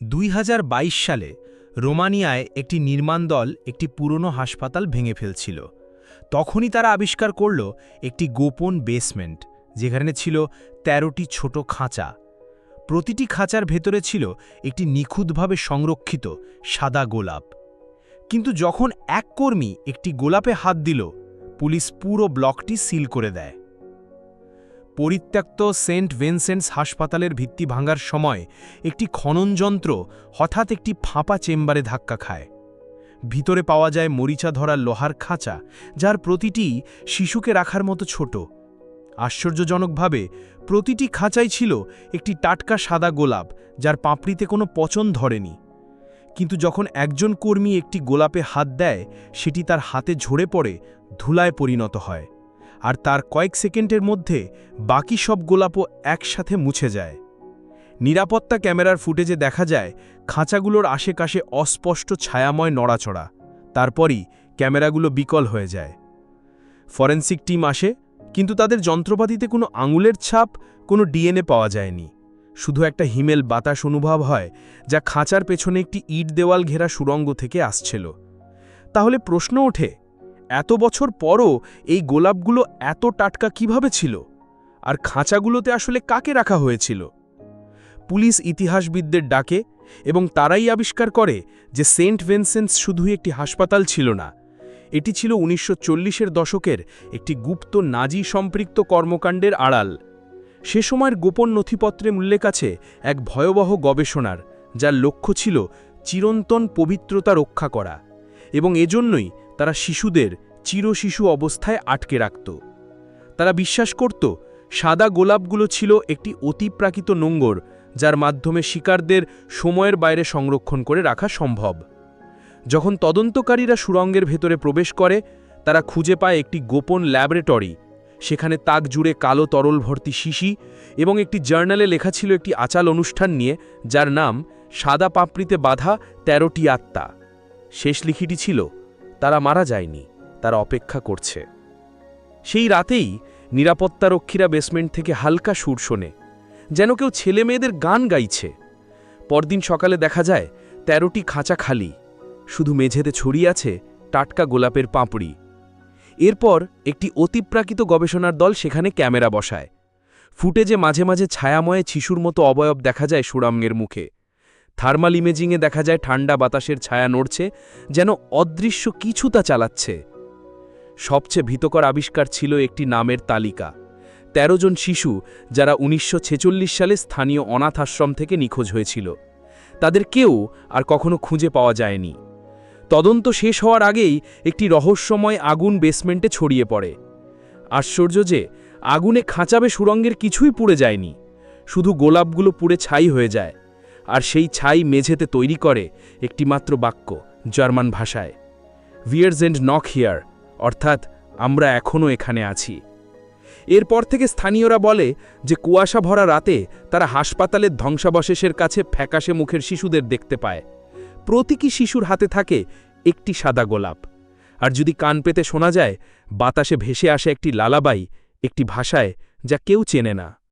দুই হাজার বাইশ সালে রোমানিয়ায় একটি নির্মাণ দল একটি পুরনো হাসপাতাল ভেঙে ফেলছিল। তখনই তারা আবিষ্কার করল একটি গোপন বেসমেন্ট যেখানে ছিল ১৩টি ছোট খাঁচা। প্রতিটি খাঁচার ভেতরে ছিল একটি নিখুঁতভাবে সংরক্ষিত সাদা গোলাপ। কিন্তু যখন এক কর্মী একটি গোলাপে হাত দিল, পুলিশ পুরো ব্লকটি সিল করে দেয়। পরিত্যক্ত সেন্ট ভিনসেন্টস হাসপাতালের ভিত্তি ভাঙার সময় একটি খননযন্ত্র হঠাৎ একটি ফাঁপা চেম্বারে ধাক্কা খায়। ভিতরে পাওয়া যায় মরিচা ধরা লোহার খাঁচা, যার প্রতিটি শিশুকে রাখার মতো ছোট। আশ্চর্যজনকভাবে, প্রতিটি খাঁচাই ছিল একটি টাটকা সাদা গোলাপ, যার পাপড়িতে কোনো পচন ধরেনি। কিন্তু যখন একজন কর্মী একটি গোলাপে হাত দেয়, সেটি তার হাতে ঝরে পড়ে, ধুলায় পরিণত হয়। আর তার কয়েক সেকেন্ডের মধ্যে বাকি সব গোলাপও একসাথে মুছে যায়। নিরাপত্তা ক্যামেরার ফুটেজে দেখা যায়, খাঁচাগুলোর আশেপাশে অস্পষ্ট ছায়াময় নড়াচড়া। তারপরই ক্যামেরাগুলো বিকল হয়ে যায়। ফরেন্সিক টিম আসে, কিন্তু তাদের যন্ত্রপাতিতে কোনো আঙুলের ছাপ, কোনো ডিএনএ পাওয়া যায়নি। শুধু একটা হিমেল বাতাস অনুভব হয়, যা খাঁচার পেছনে একটি ইট দেওয়াল ঘেরা সুরঙ্গ থেকে আসছিল। তাহলে প্রশ্ন ওঠে এত বছর পরও এই গোলাপগুলো এত টাটকা কীভাবে ছিল? আর খাঁচাগুলোতে আসলে কাকে রাখা হয়েছিল? পুলিশ ইতিহাসবিদদের ডাকে এবং তারাই আবিষ্কার করে যে সেন্ট ভেনসেন্স শুধুই একটি হাসপাতাল ছিল না, এটি ছিল উনিশশো চল্লিশের দশকের একটি গুপ্ত নাজি সম্পৃক্ত কর্মকাণ্ডের আড়াল। সে সময়ের গোপন নথিপত্রে উল্লেখ আছে এক ভয়াবহ গবেষণার, যার লক্ষ্য ছিল চিরন্তন পবিত্রতা রক্ষা করা এবং এজন্যই তারা শিশুদের চিরশিশু অবস্থায় আটকে রাখত। তারা বিশ্বাস করত, সাদা গোলাপগুলো ছিল একটি অতিপ্রাকৃত নোঙ্গর যার মাধ্যমে শিকারদের সময়ের বাইরে সংরক্ষণ করে রাখা সম্ভব। যখন তদন্তকারীরা সুরঙ্গের ভেতরে প্রবেশ করে, তারা খুঁজে পায় একটি গোপন ল্যাবরেটরি, সেখানে তাক জুড়ে কালো তরল ভর্তি শিশি এবং একটি জার্নালে লেখা ছিল একটি আচাল অনুষ্ঠান নিয়ে, যার নাম, সাদা পাপড়িতে বাঁধা তেরোটি আত্মা শেষ লিখিটি ছিল তারা মারা যায়নি, তারা অপেক্ষা করছে। সেই রাতেই নিরাপত্তারক্ষীরা বেসমেন্ট থেকে হালকা সুর শোনে, যেন কেউ ছেলে মেয়েদের গান গাইছে। পরদিন সকালে দেখা যায়, তেরোটি খাঁচা খালি, শুধু মেঝেতে ছড়িয়ে আছে টাটকা গোলাপের পাঁপড়ি। এরপর একটি অতিপ্রাকৃত গবেষণার দল সেখানে ক্যামেরা বসায়। ফুটেজে মাঝে মাঝে ছায়াময়ে শিশুর মতো অবয়ব দেখা যায় সুরামগের মুখে। থার্মাল ইমেজিংয়ে দেখা যায় ঠান্ডা বাতাসের ছায়া নড়ছে, যেন অদৃশ্য কিছু তা চালাচ্ছে। সবচেয়ে ভীতকর আবিষ্কার ছিল একটি নামের তালিকা। ১৩ জন শিশু, যারা উনিশশো ছেচল্লিশ সালে স্থানীয় অনাথ আশ্রম থেকে নিখোঁজ হয়েছিল। তাদের কেউ আর কখনো খুঁজে পাওয়া যায়নি। তদন্ত শেষ হওয়ার আগেই একটি রহস্যময় আগুন বেসমেন্টে ছড়িয়ে পড়ে। আশ্চর্য যে, আগুনে খাঁচাবে সুরঙ্গের কিছুই পুড়ে যায়নি। শুধু গোলাপগুলো পুড়ে ছাই হয়ে যায়। আর সেই ছাই মেঝেতে তৈরি করে একটি মাত্র বাক্য জার্মান ভাষায়। ভিয়ার্স এন্ড নক হিয়ার অর্থাৎ, আমরা এখনও এখানে আছি। এরপর থেকে স্থানীয়রা বলে যে কুয়াশা ভরা রাতে তারা হাসপাতালের ধ্বংসাবশেষের কাছে ফ্যাকাশে মুখের শিশুদের দেখতে পায়। প্রতীকী শিশুর হাতে থাকে একটি সাদা গোলাপ। আর যদি কান পেতে শোনা যায়, বাতাসে ভেসে আসে একটি লালাবাই, একটি ভাষায় যা কেউ চেনে না।